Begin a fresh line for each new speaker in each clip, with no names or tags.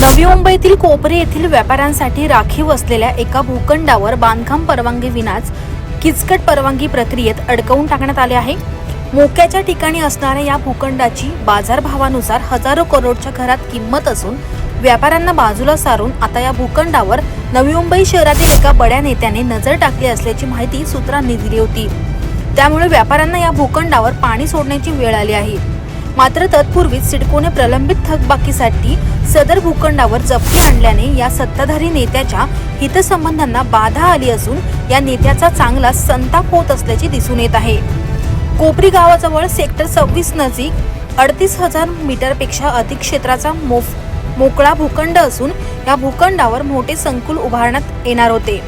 नवी मुंबईतील कोपरे येथील व्यापाऱ्यांसाठी राखीव असलेल्या एका भूखंडावर बांधकाम परवानगी विनाच किचकट परवानगी प्रक्रियेत अडकवून टाकण्यात आले आहे. मोक्याच्या ठिकाणी असणाऱ्या या भूखंडाची बाजारभावानुसार हजारो करोडच्या घरात किंमत असून व्यापाऱ्यांना बाजूला सारून आता या भूखंडावर नवी मुंबई शहरातील एका बड्या नेत्याने नजर टाकली असल्याची माहिती सूत्रांनी दिली होती. त्यामुळे व्यापाऱ्यांना या भूखंडावर पाणी सोडण्याची वेळ आली आहे. मात्र तत्पूर्वीच सिडकोने प्रलंबित थकबाकीसाठी सदर भूखंडावर जप्ती आणल्याने या सत्ताधारी नेत्याच्या हितसंबंधांना बाधा आली असून या नेत्याचा चांगला संताप होत असल्याचे दिसून येत आहे. कोपरी गावाजवळ सेक्टर सव्वीस नजीक अडतीस हजार मीटरपेक्षा अधिक क्षेत्राचा मोफ मोकळा भूखंड असून या भूखंडावर मोठे संकुल उभारण्यात येणार होते.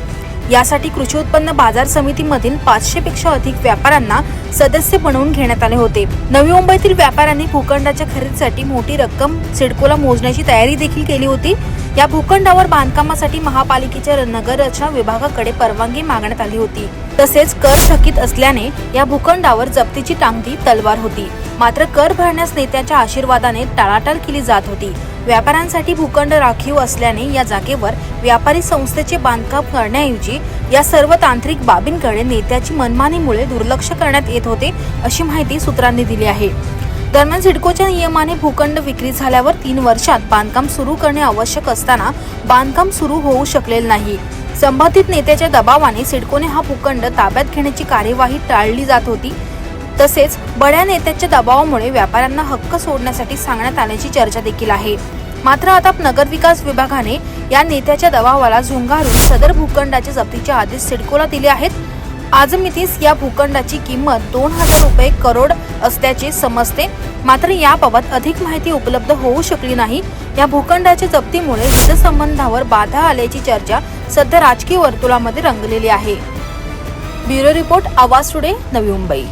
यासाठी कृषी उत्पन्न बाजार समितीमधील पाचशे पेक्षा अधिक व्यापाऱ्यांना सदस्य बनवून घेण्यात आले होते. नवी मुंबईतील व्यापाऱ्यांनी भूखंडाच्या खरेदीसाठी मोठी रक्कम सिडकोला मोजण्याची तयारी देखील केली होती. या भूखंडावर बांधकामासाठी महापालिकेच्या नगररचना विभागाकडे परवानगी मागण्यात आली होती. तसेच कर थकीत असल्याने या भूखंडावर जप्तीची टांगती तलवार होती. मात्र कर भरण्यास नेत्याच्या आशीर्वादाने टाळाटाळ केली जात होती. व्यापाऱ्यांसाठी भूखंड राखीव असल्याने या जागेवर व्यापारी संस्थेचे बांधकाम करण्याऐवजी या सर्व तांत्रिक बाबींकडे नेत्याची मनमानीमुळे दुर्लक्ष करण्यात येत होते अशी माहिती सूत्रांनी दिली आहे. दरम्यान सिडकोच्या नियमाने भूखंड विक्री झाल्यावर तीन वर्षात बांधकाम सुरू करणे आवश्यक असताना बांधकाम सुरू होऊ शकलेले नाही. संबंधित नेत्याच्या दबावाने सिडकोने हा भूखंड ताब्यात घेण्याची कार्यवाही टाळली जात होती. तसेच बड्या नेत्याच्या दबावामुळे व्यापाऱ्यांना हक्क सोडण्यासाठी सांगण्यात आल्याची चर्चा देखील आहे. मात्र आता नगरविकास विभागाने या नेत्याच्या दबावाला झुंगारून सदर भूखंडाच्या जप्तीचे आदेश सिडकोला दिले आहेत. आजमितीस या भूखंडाची किंमत दोन हजार रुपये करोड असल्याचे समजते. मात्र याबाबत अधिक माहिती उपलब्ध होऊ शकली नाही. या भूखंडाच्या जप्तीमुळे हितसंबंधावर बाधा आल्याची चर्चा सध्या राजकीय वर्तुळामध्ये रंगलेली आहे. ब्युरो रिपोर्ट आवाज टुडे नवी मुंबई.